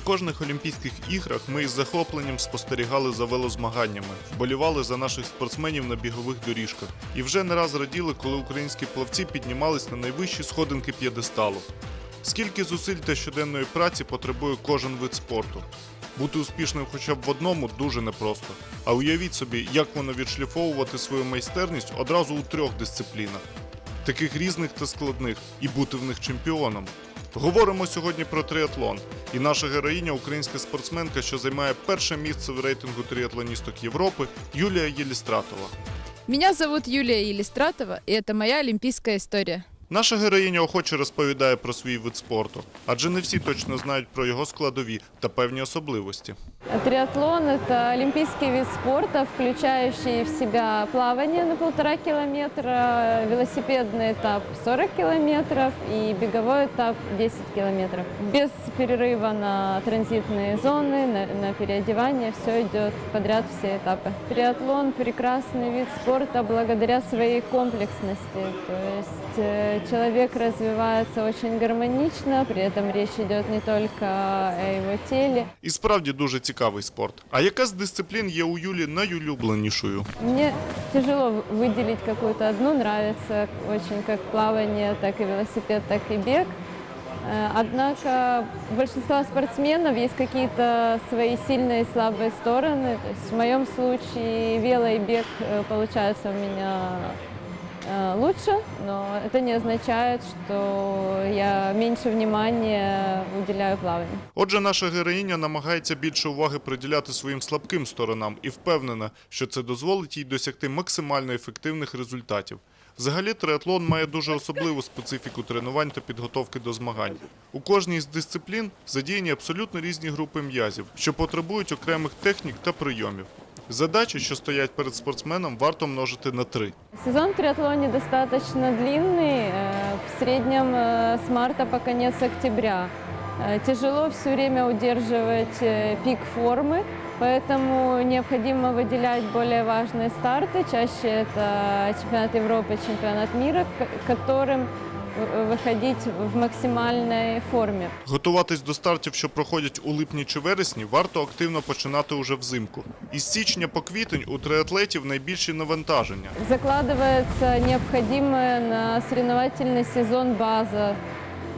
На кожних Олімпійських іграх ми із захопленням спостерігали за велозмаганнями, вболівали за наших спортсменів на бігових доріжках і вже не раз раділи, коли українські плавці піднімались на найвищі сходинки п'єдесталу. Скільки зусиль та щоденної праці потребує кожен вид спорту? Бути успішним хоча б в одному дуже непросто. А уявіть собі, як воно відшліфовувати свою майстерність одразу у трьох дисциплінах, таких різних та складних, і бути в них чемпіоном. Говоримо сьогодні про триатлон. І наша героїня, українська спортсменка, що займає перше місце в рейтингу триатлоністок Європи, Юлія Єлістратова. Меня зовут Юлия Елистратова, и это моя олимпийская история. Наша героїня охоче розповідає про свій вид спорту, адже не всі точно знають про його складові та певні особливості. Триатлон – это олимпийский вид спорта, включающий в себя плавание на полтора километра, велосипедный этап 40 километров и беговой этап 10 километров. Без перерыва на транзитные зоны, на, на переодевание, все идет подряд, все этапы. Триатлон – прекрасный вид спорта благодаря своей комплексности. То есть э, человек развивается очень гармонично, при этом речь идет не только о его теле, І справді дуже цікавий спорт. А яка з дисциплін є у Юлі найулюбленішою? Мне тяжело в- выделить какую-то одну, нравится очень как плавание, так и велосипед, так и бег. Э, Однако у большинства спортсменов есть какие-то свои сильные и слабые стороны. То есть в моем случае вело и бег э, получается у меня э, лучше, но это не означает, что я меньше внимания уделяю плаванию. Отже, наша героїня намагається більше уваги приділяти своїм слабким сторонам і впевнена, що це дозволить їй досягти максимально ефективних результатів. Взагалі, триатлон має дуже особливу специфіку тренувань та підготовки до змагань. У кожній з дисциплін задіяні абсолютно різні групи м'язів, що потребують окремих технік та прийомів. Задачі, що стоять перед спортсменом, варто множити на три. Сезон в триатлоне достаточно длинный, э, в среднем э, с марта по конец октября. Э, Тяжело все время удерживать э, пик формы, поэтому необходимо выделять более важные старты. Чаще это чемпионат Европы, чемпионат мира, к которым э, выходить в максимальной форме. Готуватись до стартів, що проходять у липні чи вересні, варто активно починати уже взимку. Із січня по квітень у триатлетів найбільші навантаження. Закладывается необходимая на соревновательный сезон база.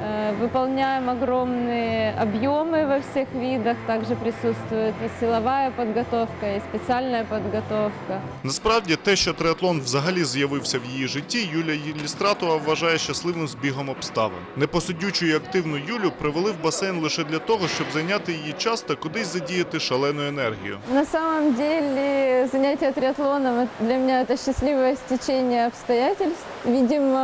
Э, Выполняем огромные объемы во всех видах. Также присутствует и силовая подготовка, и специальная подготовка. Насправді, те, що триатлон взагалі з'явився в її житті, Юлія Єлістратова вважає щасливим збігом обставин. Непосидючу і активну Юлю привели в басейн лише для того, щоб зайняти її час та кудись задіяти шалену енергію. На самом деле занятие триатлоном это- для меня это счастливое стечение обстоятельств. Видимо,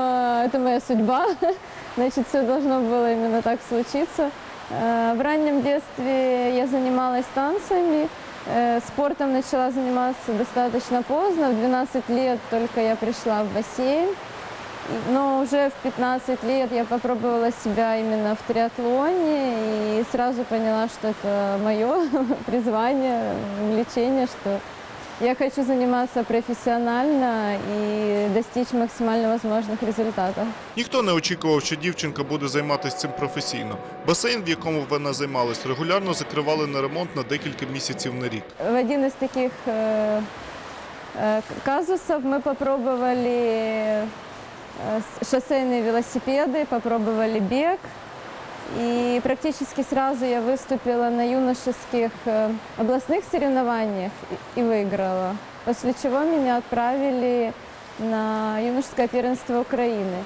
это моя судьба. Значит, все должно было именно так случиться. Э, В раннем детстве я занималась танцами. Э, Спортом начала заниматься достаточно поздно. В 12 лет только я пришла в бассейн. И- Но уже в 15 лет я попробовала себя именно в триатлоне и сразу поняла, что это мое призвание, увлечение, что я хочу заниматься профессионально и достичь максимально возможных результатов. Ніхто не очікував, що дівчинка буде займатися цим професійно. Басейн, в якому вона займалась, регулярно закривали на ремонт на декілька місяців на рік. В один из таких э, э, казусов мы попробовали э, с- шоссейные велосипеды, попробовали бег. И практически сразу я выступила на юношеских э, областных соревнованиях и- и выиграла. После чего меня отправили на юношеское первенство Украины.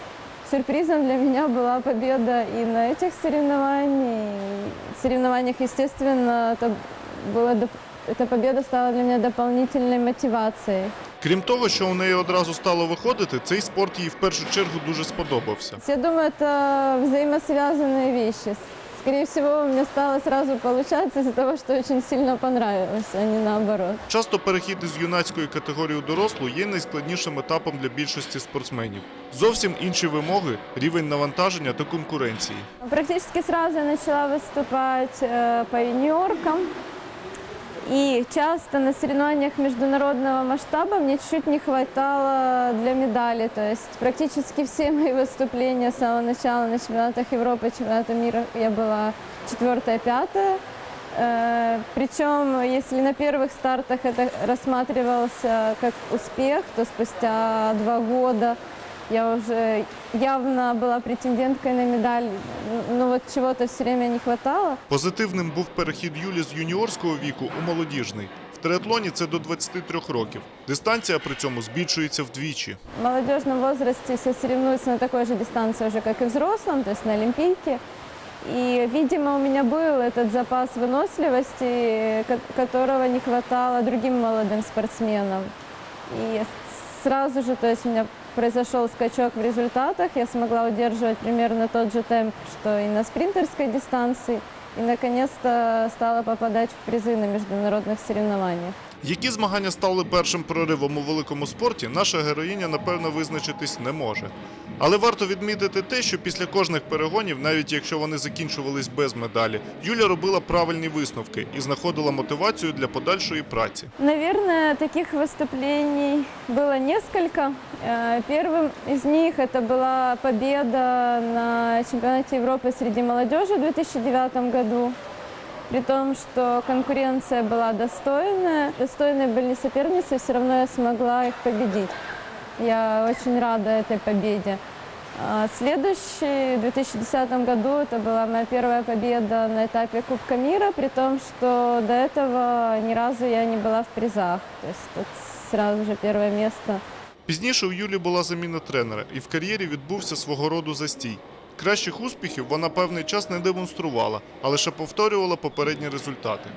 Сюрпризом для меня была победа и на этих соревнованиях. И соревнованиях, естественно, это было доп- эта победа стала для меня дополнительной мотивацией. Крім того, що у неї одразу стало виходити, цей спорт їй в першу чергу дуже сподобався. Я думаю, это взаимосвязанные вещи. Скорее всего, у меня стало сразу получаться из-за того, что очень сильно понравилось, а не наоборот. Часто перехід із юнацької категорії у дорослу є найскладнішим етапом для більшості спортсменів. Зовсім інші вимоги, рівень навантаження та конкуренції. Практически сразу я начала выступать э, по юниоркам. И часто на соревнованиях международного масштаба мне чуть-чуть не хватало для медали. То есть практически все мои выступления с самого начала на чемпионатах Европы, чемпионата мира я была четвертая, пятая. Э, Причем, если на первых стартах это рассматривался как успех, то спустя два года я уже явно была претенденткой на медаль. Но вот чего-то все время не хватало. Позитивним був перехід Юлі з юніорського віку у молодіжний. В триатлоні це до 23 років. Дистанція при цьому збільшується вдвічі. В молодежном возрасте все соревнуются на такой же дистанции уже, как и взрослом, то есть на Олимпийке. И, видимо, у меня был этот запас выносливости, ко- которого не хватало другим молодым спортсменам. И сразу же, то есть у меня произошел скачок в результатах, я смогла удерживать примерно тот же темп, что и на спринтерской дистанции, и наконец-то стала попадать в призы на международных соревнованиях. Які змагання стали першим проривом у великому спорті, наша героїня напевно визначитись не може. Але варто відмітити те, що після кожних перегонів, навіть якщо вони закінчувались без медалі, Юля робила правильні висновки і знаходила мотивацію для подальшої праці. Наверное, таких выступлений было несколько. Э, Первым из них это была победа на чемпионате Европы среди молодежи в 2009 году. При том, что конкуренция была достойная, достойные были соперницы, все равно я смогла их победить. Я очень рада этой победе. А Следующий, в 2010 году, это была моя первая победа на этапе Кубка мира, при том, что до этого ни разу я не была в призах. То есть тут сразу же первое место. Пізніше у Юлі була заміна тренера, і в кар'єрі відбувся свого роду застій. Кращих успіхів вона певний час не демонструвала, а лише повторювала попередні результати.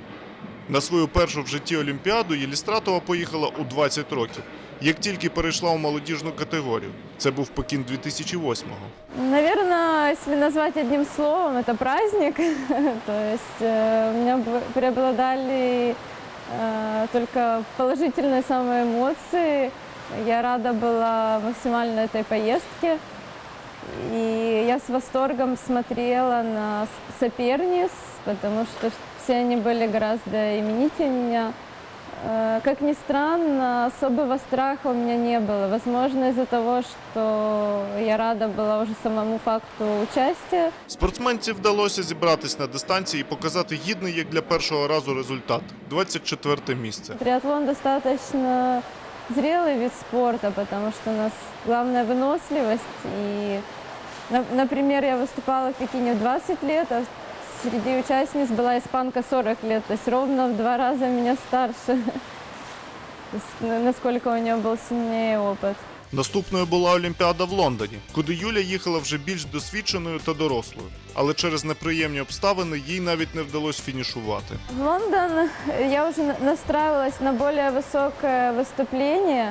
На свою першу в житті Олімпіаду Єлістратова поїхала у 20 років, як тільки перейшла у молодіжну категорію. Це був Пекін 2008-го. Наверное, если назвать одним словом, это праздник. То есть э, у меня б- преобладали э, только положительные самые эмоции. Я рада была максимально этой поездке. И я с восторгом смотрела на с- соперниц, потому что все они были гораздо именитее меня. Э, Как ни странно, особого страха у меня не было. Возможно, из-за того, что я рада была уже самому факту участия. Спортсменці вдалося зібратись на дистанції і показати гідний як для першого разу результат 24 місце. Триатлон достаточно зрелый вид спорта, потому что у нас главная выносливость. И, на- например, я выступала в Пекине в 20 лет, а среди участниц была испанка 40 лет, то есть ровно в два раза меня старше. То есть, на- насколько у нее был сильнее опыт. Наступною була Олімпіада в Лондоні, куди Юля їхала вже більш досвідченою та дорослою. Але через неприємні обставини їй навіть не вдалося фінішувати. В Лондон я уже на- настраивалась на более высокое выступление,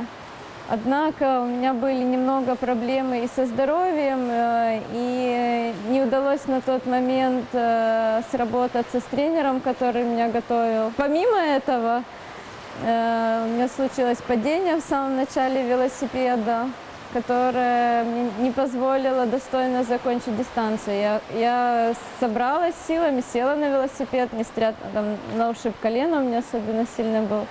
однако у меня были немного проблемы и со здоровьем, э, и не удалось на тот момент э, сработаться с тренером, который меня готовил. Помимо этого, э, у меня случилось падение в самом начале велосипеда, которое мне не позволило достойно закончить дистанцию. Я, я собралась силами, села на велосипед, несмотря там, на ушиб колена, у меня особенно сильный был.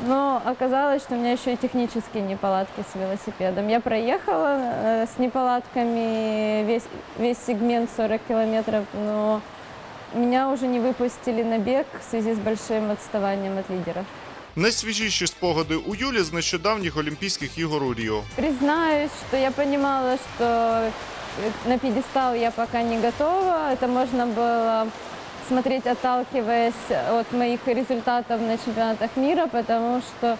Но оказалось, что у меня еще и технические неполадки с велосипедом. Я проехала э, с неполадками весь, весь сегмент 40 километров, но меня уже не выпустили на бег в связи с большим отставанием от лидеров. Найсвіжіші спогади у Юлі з нещодавніх Олімпійських ігор у Ріо. Признаюсь, что я понимала, что э, на пьедестал я пока не готова. Это можно было смотреть, отталкиваясь от моих результатов на чемпионатах мира, потому что,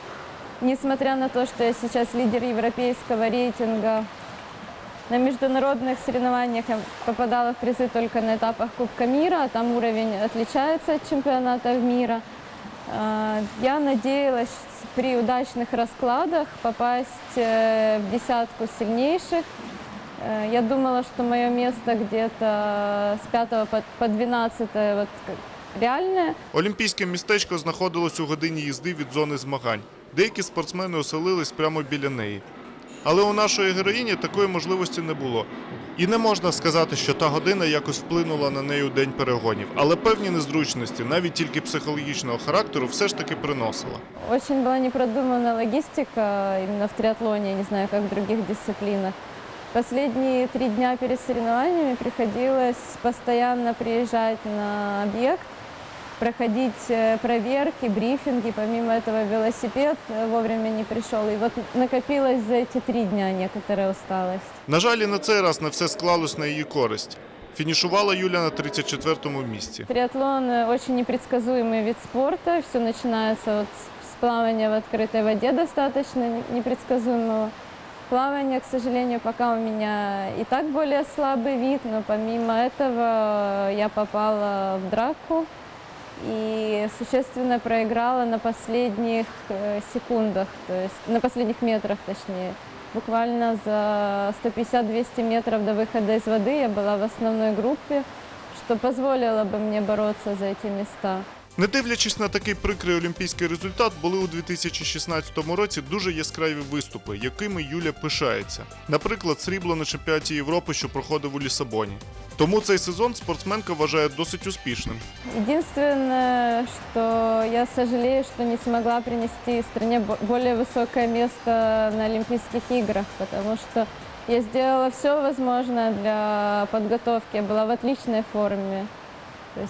несмотря на то, что я сейчас лидер европейского рейтинга, на международных соревнованиях я попадала в призы только на этапах Кубка мира, а там уровень отличается от чемпионатов мира. А, Я надеялась при удачных раскладах попасть э, в десятку сильнейших. Э, Я думала, что мое место где-то с 5 по- по 12 вот, как реальное. Олімпійське містечко знаходилось у годині їзди від зони змагань. Деякі спортсмени оселились прямо біля неї. Але у нашої героїні такої можливості не було. І не можна сказати, що та година якось вплинула на неї у день перегонів, але певні незручності, навіть тільки психологічного характеру, все ж таки приносила. Очень була непродумана логістика іменно в триатлоні, не знаю, як в других дисциплінах. Последние три дня перед соревнованиями приходилось постоянно приезжать на объект, проходить э, проверки, брифинги. Помимо этого велосипед э, вовремя не пришел. И вот накопилась за эти три дня некоторая усталость. На жаль, і на цей раз не все склалось на її користь. Фінішувала Юля на 34-му місці. Триатлон э, очень непредсказуемый вид спорта. Все начинается вот с- с плавания в открытой воде достаточно не- непредсказуемого. Плавание, к сожалению, пока у меня и так более слабый вид, но помимо этого я попала в драку и существенно проиграла на последних э, секундах, то есть на последних метрах точнее. Буквально за 150-200 метров до выхода из воды я была в основной группе, что позволило бы мне бороться за эти места. Не дивлячись на такий прикрий олімпійський результат, були у 2016 році дуже яскраві виступи, якими Юля пишається. Наприклад, срібло на чемпіонаті Європи, що проходив у Лісабоні. Тому цей сезон спортсменка вважає досить успішним. Единственное, что я сожалею, что не смогла принести бо- более высокое место на Олимпийских играх, потому что я сделала все возможное для подготовки, я была в отличной форме. То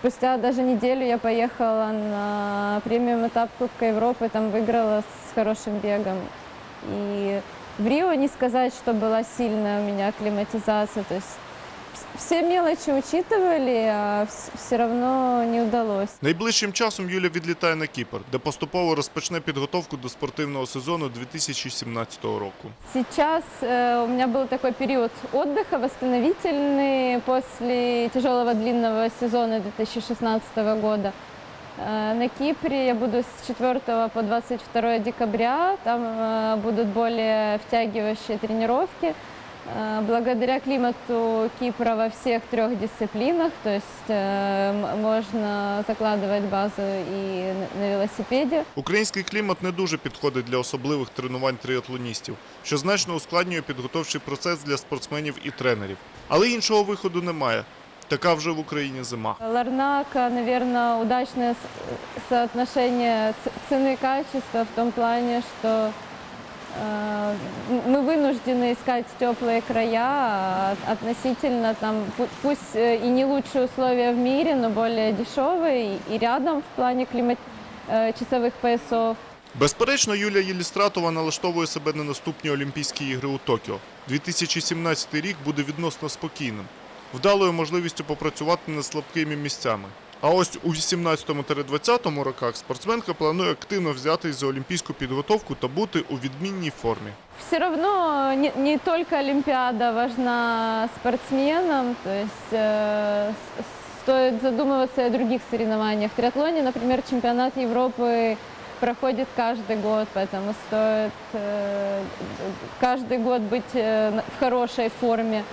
спустя даже неделю я поехала на премиум этап Кубка Европы, там выиграла с хорошим бегом. И в Рио не сказать, что была сильная у меня акклиматизация, то есть вс- все мелочи учитывали, а все равно не удалось. Найближчим часом Юля відлітає на Кіпр, де поступово розпочне підготовку до спортивного сезону 2017 року. Сейчас э, у меня был такой период отдыха восстановительный после тяжелого длинного сезона 2016 года. Э, На Кипре я буду с 4 по 22 декабря. Там э, будут более втягивающие тренировки. Э, Благодаря климату Кипра во всех трех дисциплинах, то есть э, м- можно закладывать базу и на- на велосипеде. Український клімат не дуже підходить для особливих тренувань триатлоністів, що значно ускладнює підготовчий процес для спортсменів і тренерів. Але іншого виходу немає. Така вже в Україні зима. Ларнака, наверное, удачное с- соотношение ц- цены и качества в том плане, что э, м- мы вынуждены искать теплые края, а относительно там, пу- пусть э, и не лучшие условия в мире, но более дешевые и, и рядом в плане климат, э, часовых поясов. Безперечно, Юлія Єлістратова налаштовує себе на наступні Олімпійські ігри у Токіо. 2017 рік буде відносно спокійним, вдалою можливістю попрацювати над слабкими місцями. А ось у 18-20 роках спортсменка планує активно взятись за олімпійську підготовку та бути у відмінній формі. Все равно не, не только Олимпиада важна спортсменам, то есть э, с- стоит задумываться и о других соревнованиях. В триатлоне, например, чемпионат Европы проходит каждый год, поэтому стоит э, каждый год быть э, на- в хорошей форме.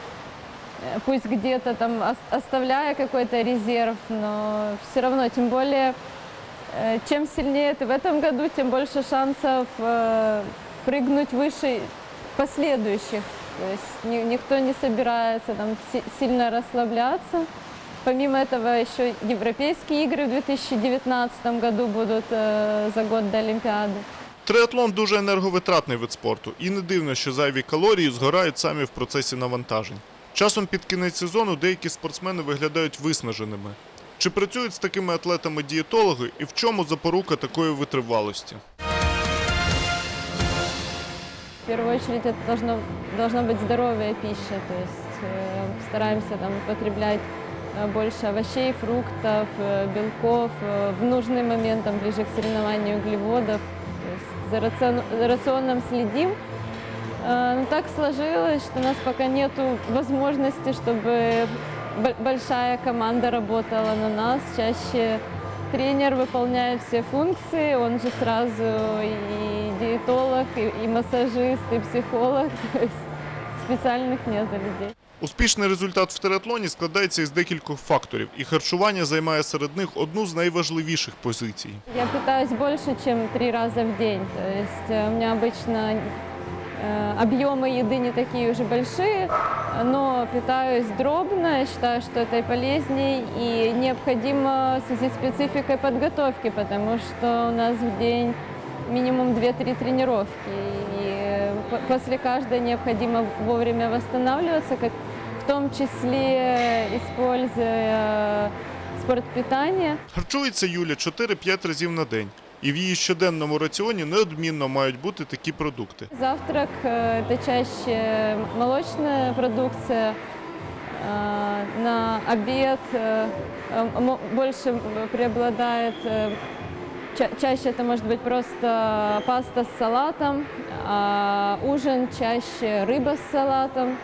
Э, Пусть где-то там ос- оставляя какой-то резерв, но все равно, тем более, э, чем сильнее ты в этом году, тем больше шансов э, прыгнуть выше последующих. То есть ни- никто не собирается там си- сильно расслабляться. Помимо этого еще европейские игры в 2019 году будут э, за год до Олимпиады. Триатлон дуже енерговитратний вид спорту, і не дивно, що зайві калорії згорають самі в процесі навантажень. Часом під кінець сезону деякі спортсмени виглядають виснаженими. Чи працюють з такими атлетами дієтологи і в чому запорука такої витривалості? В первую очередь это должно, должна быть здоровая пища, то есть э, стараемся там употреблять э, больше овощей, фруктов, э, белков, э, в нужный момент, там, ближе к соревнованию углеводов. То есть за, рацион- за рационом следим. Э, Но так сложилось, что у нас пока нет возможности, чтобы бо- большая команда работала на нас. Чаще тренер выполняет все функции, он же сразу и диетолог, и, и массажист, и психолог. То есть специальных нет людей. Успішний результат в триатлоні складається із декількох факторів, і харчування займає серед них одну з найважливіших позицій. Я питаюсь больше, чем три раза в день. То есть э, у меня обычно Э, Объемы еды не такие уже большие, но питаюсь дробно. Я считаю, что это и полезней, и необходимо в связи с спецификой подготовки, потому что у нас в день минимум 2-3 тренировки. И по- после каждой необходимо вовремя восстанавливаться, как в том числе используя спортпитание. Харчується Юля 4-5 разів на день. І в її щоденному раціоні неодмінно мають бути такі продукти. Завтрак э, это чаще молочная продукция. Э, На обед э, э, мо- больше преобладает, э, ча- чаще это может быть просто паста с салатом, а ужин чаще рыба с салатом.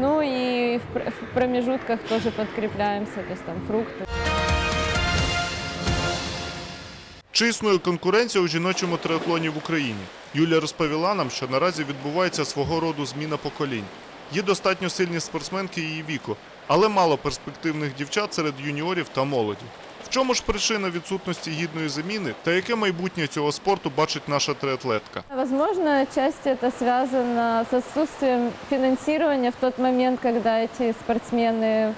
Ну и в пр- в промежутках тоже подкрепляемся, то есть там фрукты. Чи існує конкуренція у жіночому триатлоні в Україні? Юля розповіла нам, що наразі відбувається свого роду зміна поколінь. Є достатньо сильні спортсменки її віку, але мало перспективних дівчат серед юніорів та молоді. В чому ж причина відсутності гідної заміни та яке майбутнє цього спорту бачить наша триатлетка? Возможно, отчасти это связано с отсутствием финансирования в тот момент, когда эти спортсмены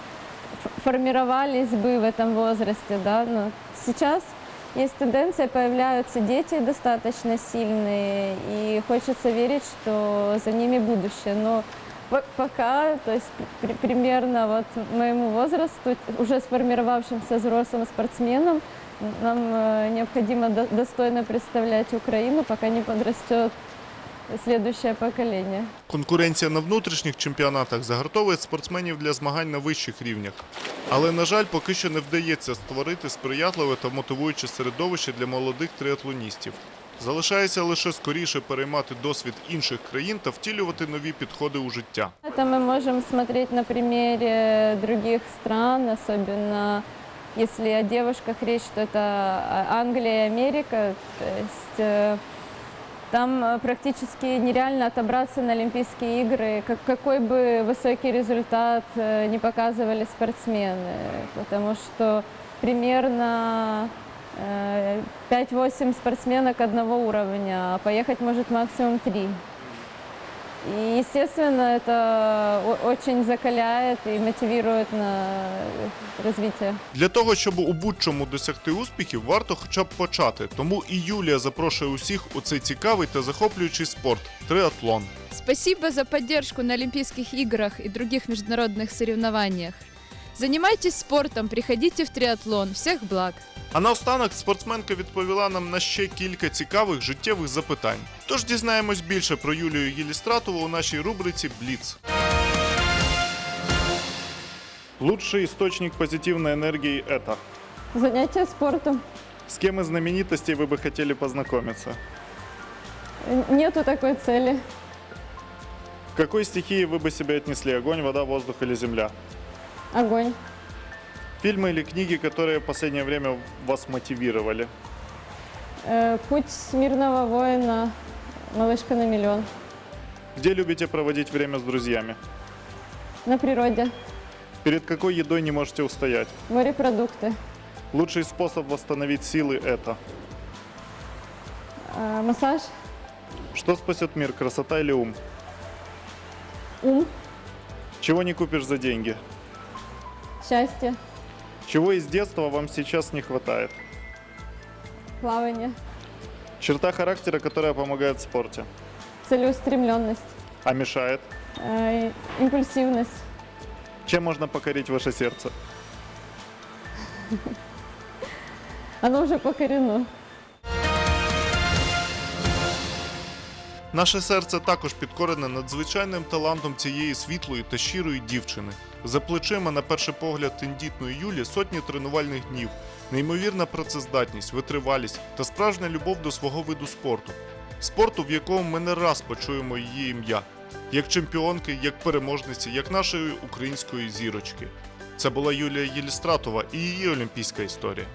ф- формировались бы в этом возрасте. Да? Но сейчас есть тенденция, появляются дети достаточно сильные, и хочется верить, что за ними будущее. Но по- пока, то есть при- примерно вот моему возрасту, уже сформировавшимся взрослым спортсменам, нам э, необходимо до- достойно представлять Украину, пока не подрастет следующее поколение. Конкуренція на внутрішніх чемпіонатах загартовує спортсменів для змагань на вищих рівнях. Але, на жаль, поки що не вдається створити сприятливе та мотивуюче середовище для молодих триатлоністів. Залишається лише скоріше переймати досвід інших країн та втілювати нові підходи у життя. Это мы можем смотреть на примере других стран, особенно если о девушках речь, то это а- Англия и Америка. То есть э, там э, практически нереально отобраться на Олимпийские игры, как, какой бы высокий результат э, не показывали спортсмены, потому что примерно э, 5-8 спортсменок одного уровня, а поехать может максимум 3. И, естественно, это очень закаляет и мотивирует на развитие. Для того, щоб у будь-чому досягти успіхів, варто хоча б почати. Тому і Юлія запрошує усіх у цей цікавий та захоплюючий спорт триатлон. Спасибо за поддержку на Олимпийских играх и других международных соревнованиях. Занимайтесь спортом, приходите в триатлон. Всех благ! А наостанок спортсменка відповіла нам на ще кілька цікавих життєвих запитань. Тож дізнаємось більше про Юлію Єлістратову у нашій рубриці Бліц. Лучший источник позитивной энергии это. Занятия спортом. С кем из знаменитостей вы бы хотели познакомиться? Н- Нету такой цели. К какой стихии вы бы себя отнесли? Огонь, вода, воздух или земля? Огонь. Фильмы или книги, которые в последнее время вас мотивировали? Э, Путь мирного воина. Малышка на миллион. Где любите проводить время с друзьями? На природе. Перед какой едой не можете устоять? Морепродукты. Лучший способ восстановить силы это. Э, Массаж. Что спасет мир, красота или ум? Ум. Чего не купишь за деньги? Счастье. Чего из детства вам сейчас не хватает? Плавание. Черта характера, которая помогает в спорте, Целеустремленность. а мешает? Э, Импульсивность. Чем можно покорить ваше сердце? Оно уже покорено. Наше серце також підкорене надзвичайним талантом цієї світлої та щирої дівчини. За плечима, на перший погляд, тендітної Юлі сотні тренувальних днів, неймовірна працездатність, витривалість та справжня любов до свого виду спорту. Спорту, в якому ми не раз почуємо її ім'я, як чемпіонки, як переможниці, як нашої української зірочки. Це була Юлія Єлістратова і її олімпійська історія.